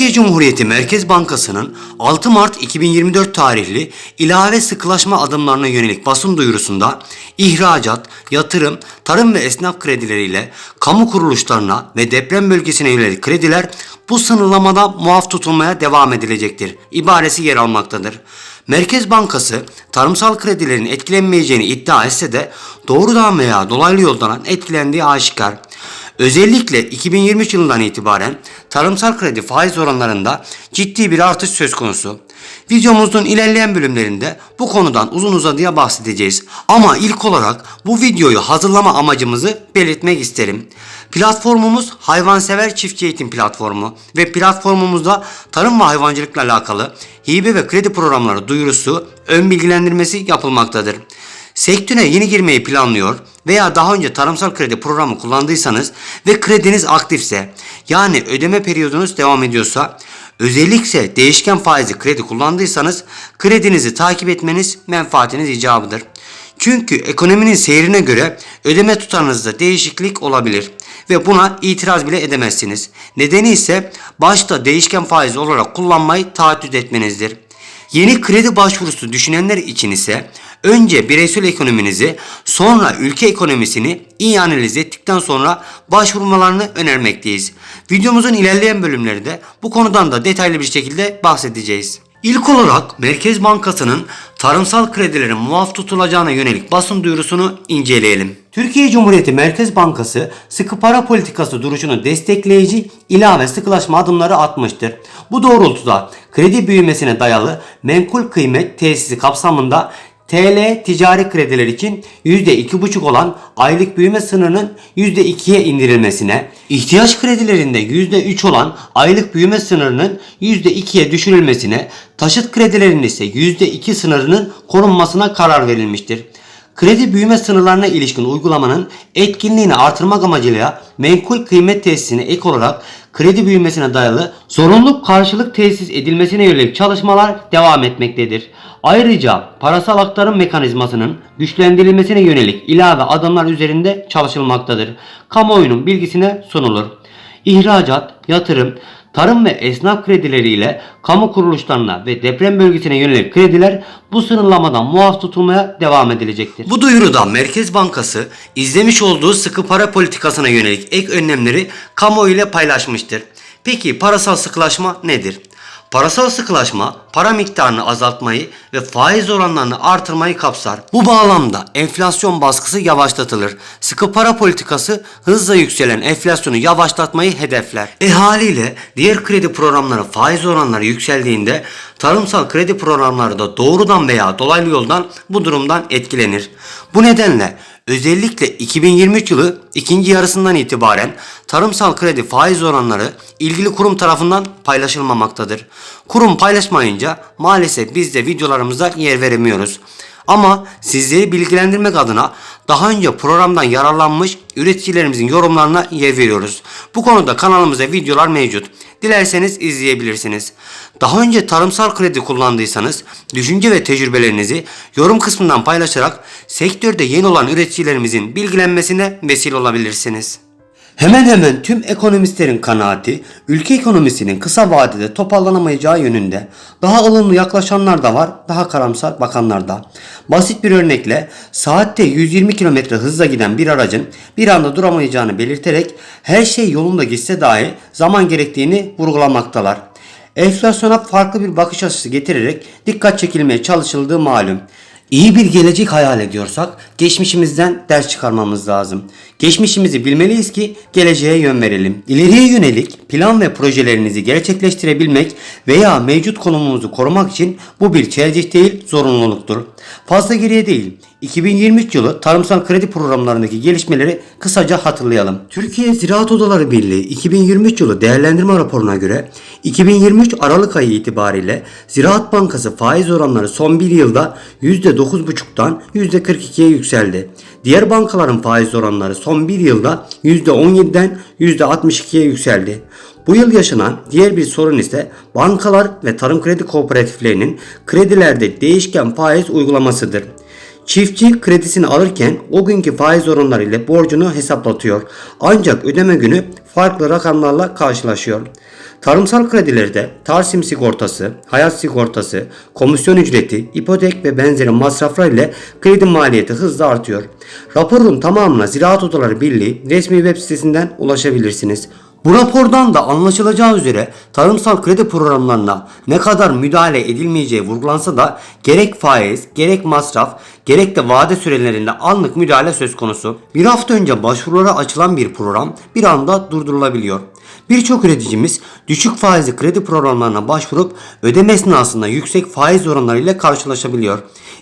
Türkiye Cumhuriyeti Merkez Bankası'nın 6 Mart 2024 tarihli ilave sıkılaşma adımlarına yönelik basın duyurusunda ihracat, yatırım, tarım ve esnaf kredileriyle kamu kuruluşlarına ve deprem bölgesine yönelik krediler bu sınırlamada muaf tutulmaya devam edilecektir. ibaresi yer almaktadır. Merkez Bankası tarımsal kredilerin etkilenmeyeceğini iddia etse de doğrudan veya dolaylı yoldan etkilendiği aşikar. Özellikle 2023 yılından itibaren tarımsal kredi faiz oranlarında ciddi bir artış söz konusu. Videomuzun ilerleyen bölümlerinde bu konudan uzun uzadıya bahsedeceğiz. Ama ilk olarak bu videoyu hazırlama amacımızı belirtmek isterim. Platformumuz hayvansever çiftçi eğitim platformu ve platformumuzda tarım ve hayvancılıkla alakalı hibe ve kredi programları duyurusu, ön bilgilendirmesi yapılmaktadır. Sektöre yeni girmeyi planlıyor veya daha önce tarımsal kredi programı kullandıysanız ve krediniz aktifse yani ödeme periyodunuz devam ediyorsa özellikle değişken faizli kredi kullandıysanız kredinizi takip etmeniz menfaatiniz icabıdır. Çünkü ekonominin seyrine göre ödeme tutarınızda değişiklik olabilir ve buna itiraz bile edemezsiniz. Nedeni ise başta değişken faiz olarak kullanmayı taahhüt etmenizdir. Yeni kredi başvurusu düşünenler için ise önce bireysel ekonominizi sonra ülke ekonomisini iyi analiz ettikten sonra başvurmalarını önermekteyiz. Videomuzun ilerleyen bölümlerinde bu konudan da detaylı bir şekilde bahsedeceğiz. İlk olarak Merkez Bankası'nın tarımsal kredilerin muaf tutulacağına yönelik basın duyurusunu inceleyelim. Türkiye Cumhuriyeti Merkez Bankası sıkı para politikası duruşunu destekleyici ilave sıkılaşma adımları atmıştır. Bu doğrultuda kredi büyümesine dayalı menkul kıymet tesisi kapsamında TL ticari krediler için %2,5 olan aylık büyüme sınırının %2'ye indirilmesine, ihtiyaç kredilerinde %3 olan aylık büyüme sınırının %2'ye düşürülmesine, taşıt kredilerinin ise %2 sınırının korunmasına karar verilmiştir. Kredi büyüme sınırlarına ilişkin uygulamanın etkinliğini artırmak amacıyla menkul kıymet tesisine ek olarak kredi büyümesine dayalı zorunlu karşılık tesis edilmesine yönelik çalışmalar devam etmektedir. Ayrıca parasal aktarım mekanizmasının güçlendirilmesine yönelik ilave adımlar üzerinde çalışılmaktadır. Kamuoyunun bilgisine sunulur. İhracat, yatırım, tarım ve esnaf kredileriyle kamu kuruluşlarına ve deprem bölgesine yönelik krediler bu sınırlamadan muaf tutulmaya devam edilecektir. Bu duyuruda Merkez Bankası izlemiş olduğu sıkı para politikasına yönelik ek önlemleri kamuoyu ile paylaşmıştır. Peki parasal sıkılaşma nedir? Parasal sıkılaşma para miktarını azaltmayı ve faiz oranlarını artırmayı kapsar. Bu bağlamda enflasyon baskısı yavaşlatılır. Sıkı para politikası hızla yükselen enflasyonu yavaşlatmayı hedefler. E haliyle diğer kredi programları faiz oranları yükseldiğinde tarımsal kredi programları da doğrudan veya dolaylı yoldan bu durumdan etkilenir. Bu nedenle Özellikle 2023 yılı ikinci yarısından itibaren tarımsal kredi faiz oranları ilgili kurum tarafından paylaşılmamaktadır. Kurum paylaşmayınca maalesef biz de videolarımızda yer veremiyoruz. Ama sizleri bilgilendirmek adına daha önce programdan yararlanmış üreticilerimizin yorumlarına yer veriyoruz. Bu konuda kanalımızda videolar mevcut. Dilerseniz izleyebilirsiniz. Daha önce tarımsal kredi kullandıysanız düşünce ve tecrübelerinizi yorum kısmından paylaşarak sektörde yeni olan üreticilerimizin bilgilenmesine vesile olabilirsiniz. Hemen hemen tüm ekonomistlerin kanaati ülke ekonomisinin kısa vadede toparlanamayacağı yönünde. Daha ılımlı yaklaşanlar da var, daha karamsar bakanlar da. Basit bir örnekle saatte 120 km hızla giden bir aracın bir anda duramayacağını belirterek her şey yolunda gitse dahi zaman gerektiğini vurgulamaktalar. Enflasyona farklı bir bakış açısı getirerek dikkat çekilmeye çalışıldığı malum. İyi bir gelecek hayal ediyorsak geçmişimizden ders çıkarmamız lazım. Geçmişimizi bilmeliyiz ki geleceğe yön verelim. İleriye yönelik plan ve projelerinizi gerçekleştirebilmek veya mevcut konumumuzu korumak için bu bir tercih değil zorunluluktur. Fazla geriye değil. 2023 yılı tarımsal kredi programlarındaki gelişmeleri kısaca hatırlayalım. Türkiye Ziraat Odaları Birliği 2023 yılı değerlendirme raporuna göre 2023 Aralık ayı itibariyle Ziraat Bankası faiz oranları son bir yılda %9,5'tan %42'ye yükseldi. Diğer bankaların faiz oranları son bir yılda %17'den %62'ye yükseldi. Bu yıl yaşanan diğer bir sorun ise bankalar ve tarım kredi kooperatiflerinin kredilerde değişken faiz uygulamasıdır. Çiftçi kredisini alırken o günkü faiz oranları ile borcunu hesaplatıyor. Ancak ödeme günü farklı rakamlarla karşılaşıyor. Tarımsal kredilerde tarsim sigortası, hayat sigortası, komisyon ücreti, ipotek ve benzeri masraflar ile kredi maliyeti hızla artıyor. Raporun tamamına Ziraat Odaları Birliği resmi web sitesinden ulaşabilirsiniz. Bu rapordan da anlaşılacağı üzere tarımsal kredi programlarına ne kadar müdahale edilmeyeceği vurgulansa da gerek faiz, gerek masraf, gerek de vade sürelerinde anlık müdahale söz konusu. Bir hafta önce başvurulara açılan bir program bir anda durdurulabiliyor. Birçok üreticimiz düşük faizli kredi programlarına başvurup ödeme esnasında yüksek faiz oranlarıyla karşılaşabiliyor.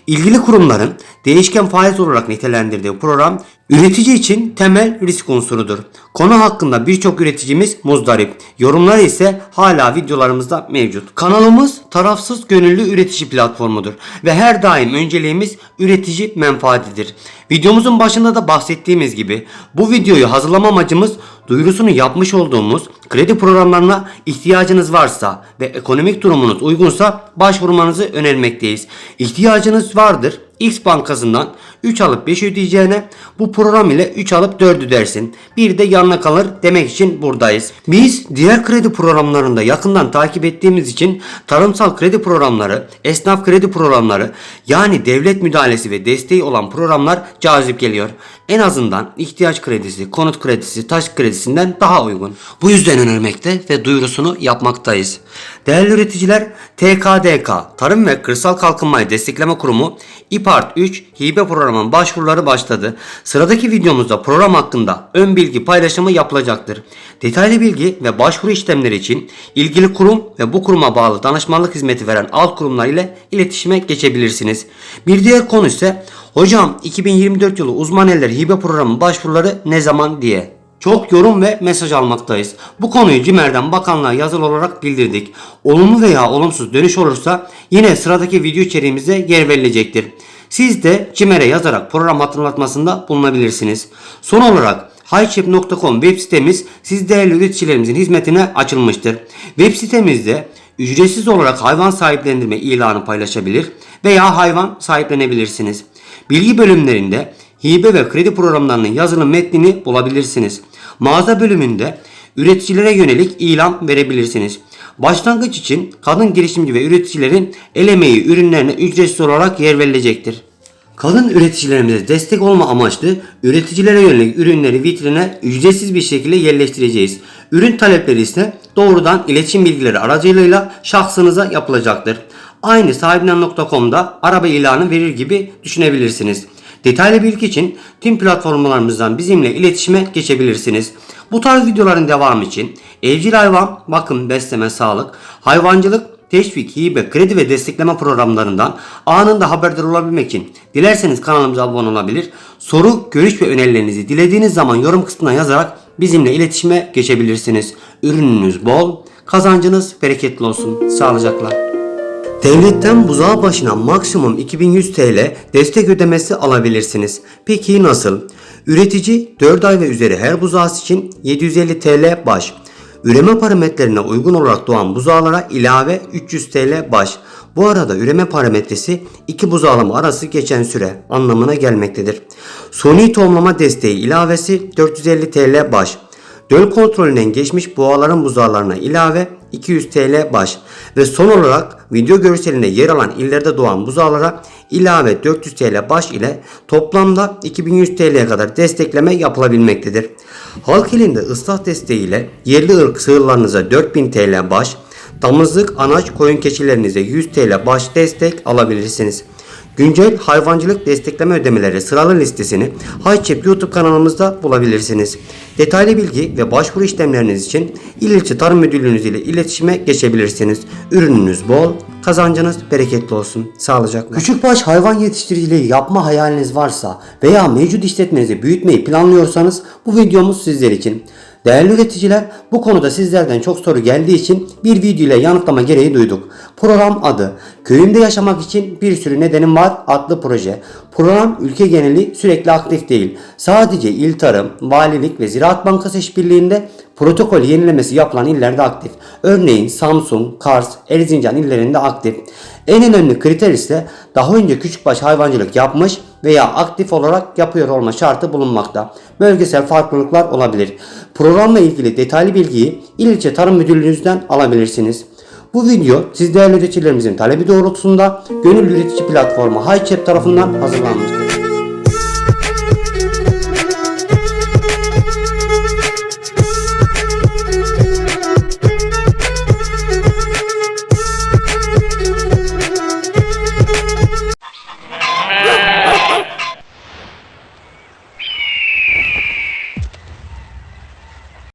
İlgili kurumların değişken faiz olarak nitelendirdiği program üretici için temel risk unsurudur. Konu hakkında birçok üreticimiz muzdarip. Yorumlar ise hala videolarımızda mevcut. Kanalımız tarafsız gönüllü üretici platformudur ve her daim önceliğimiz üretici menfaatidir. Videomuzun başında da bahsettiğimiz gibi bu videoyu hazırlama amacımız duyurusunu yapmış olduğumuz kredi programlarına ihtiyacınız varsa ve ekonomik durumunuz uygunsa başvurmanızı önermekteyiz. İhtiyacınız vardır. X bankasından 3 alıp 5 ödeyeceğine bu program ile 3 alıp 4 ödersin. Bir de yanına kalır demek için buradayız. Biz diğer kredi programlarında yakından takip ettiğimiz için tarımsal kredi programları, esnaf kredi programları yani devlet müdahalesi ve desteği olan programlar cazip geliyor. En azından ihtiyaç kredisi, konut kredisi, taş kredisinden daha uygun. Bu yüzden önermekte ve duyurusunu yapmaktayız. Değerli üreticiler, TKDK, Tarım ve Kırsal Kalkınmayı Destekleme Kurumu, İPART 3 hibe programının başvuruları başladı. Sıradaki videomuzda program hakkında ön bilgi paylaşımı yapılacaktır. Detaylı bilgi ve başvuru işlemleri için ilgili kurum ve bu kuruma bağlı danışmanlık hizmeti veren alt kurumlar ile iletişime geçebilirsiniz. Bir diğer konu ise hocam 2024 yılı uzman eller hibe programı başvuruları ne zaman diye. Çok yorum ve mesaj almaktayız. Bu konuyu CİMER'den bakanlığa yazılı olarak bildirdik. Olumlu veya olumsuz dönüş olursa yine sıradaki video içeriğimize yer verilecektir. Siz de CİMER'e yazarak program hatırlatmasında bulunabilirsiniz. Son olarak highchip.com web sitemiz siz değerli üreticilerimizin hizmetine açılmıştır. Web sitemizde ücretsiz olarak hayvan sahiplendirme ilanı paylaşabilir veya hayvan sahiplenebilirsiniz. Bilgi bölümlerinde hibe ve kredi programlarının yazılı metnini bulabilirsiniz. Mağaza bölümünde üreticilere yönelik ilan verebilirsiniz. Başlangıç için kadın girişimci ve üreticilerin el emeği ürünlerine ücretsiz olarak yer verilecektir. Kadın üreticilerimize destek olma amaçlı üreticilere yönelik ürünleri vitrine ücretsiz bir şekilde yerleştireceğiz. Ürün talepleri ise doğrudan iletişim bilgileri aracılığıyla şahsınıza yapılacaktır. Aynı sahibinden.com'da araba ilanı verir gibi düşünebilirsiniz. Detaylı bilgi için tüm platformlarımızdan bizimle iletişime geçebilirsiniz. Bu tarz videoların devamı için evcil hayvan, bakım, besleme, sağlık, hayvancılık, teşvik, hibe, kredi ve destekleme programlarından anında haberdar olabilmek için dilerseniz kanalımıza abone olabilir. Soru, görüş ve önerilerinizi dilediğiniz zaman yorum kısmına yazarak bizimle iletişime geçebilirsiniz. Ürününüz bol, kazancınız bereketli olsun. Sağlıcakla. Devletten buzağı başına maksimum 2100 TL destek ödemesi alabilirsiniz. Peki nasıl? Üretici 4 ay ve üzeri her buzağısı için 750 TL baş. Üreme parametrelerine uygun olarak doğan buzağlara ilave 300 TL baş. Bu arada üreme parametresi iki buzağlama arası geçen süre anlamına gelmektedir. Suni tohumlama desteği ilavesi 450 TL baş. Döl kontrolünden geçmiş boğaların buzağlarına ilave 200 TL baş ve son olarak video görselinde yer alan illerde doğan buzağlara ilave 400 TL baş ile toplamda 2100 TL'ye kadar destekleme yapılabilmektedir. Halk elinde ıslah desteği ile yerli ırk sığırlarınıza 4000 TL baş, damızlık anaç koyun keçilerinize 100 TL baş destek alabilirsiniz. Güncel hayvancılık destekleme ödemeleri sıralı listesini Hayçep YouTube kanalımızda bulabilirsiniz. Detaylı bilgi ve başvuru işlemleriniz için İl İlçe Tarım Müdürlüğünüz ile iletişime geçebilirsiniz. Ürününüz bol, kazancınız bereketli olsun. Sağlıcakla. Küçükbaş hayvan yetiştiriciliği yapma hayaliniz varsa veya mevcut işletmenizi büyütmeyi planlıyorsanız bu videomuz sizler için. Değerli üreticiler bu konuda sizlerden çok soru geldiği için bir video ile yanıtlama gereği duyduk. Program adı Köyümde yaşamak için bir sürü nedenim var adlı proje. Program ülke geneli sürekli aktif değil. Sadece İl Tarım, Valilik ve Ziraat Bankası işbirliğinde Protokol yenilemesi yapılan illerde aktif. Örneğin Samsun, Kars, Erzincan illerinde aktif. En önemli kriter ise daha önce küçükbaş hayvancılık yapmış veya aktif olarak yapıyor olma şartı bulunmakta. Bölgesel farklılıklar olabilir. Programla ilgili detaylı bilgiyi İl İlçe Tarım Müdürlüğünüzden alabilirsiniz. Bu video siz değerli üreticilerimizin talebi doğrultusunda Gönül Üretici Platformu HiChap tarafından hazırlanmıştır.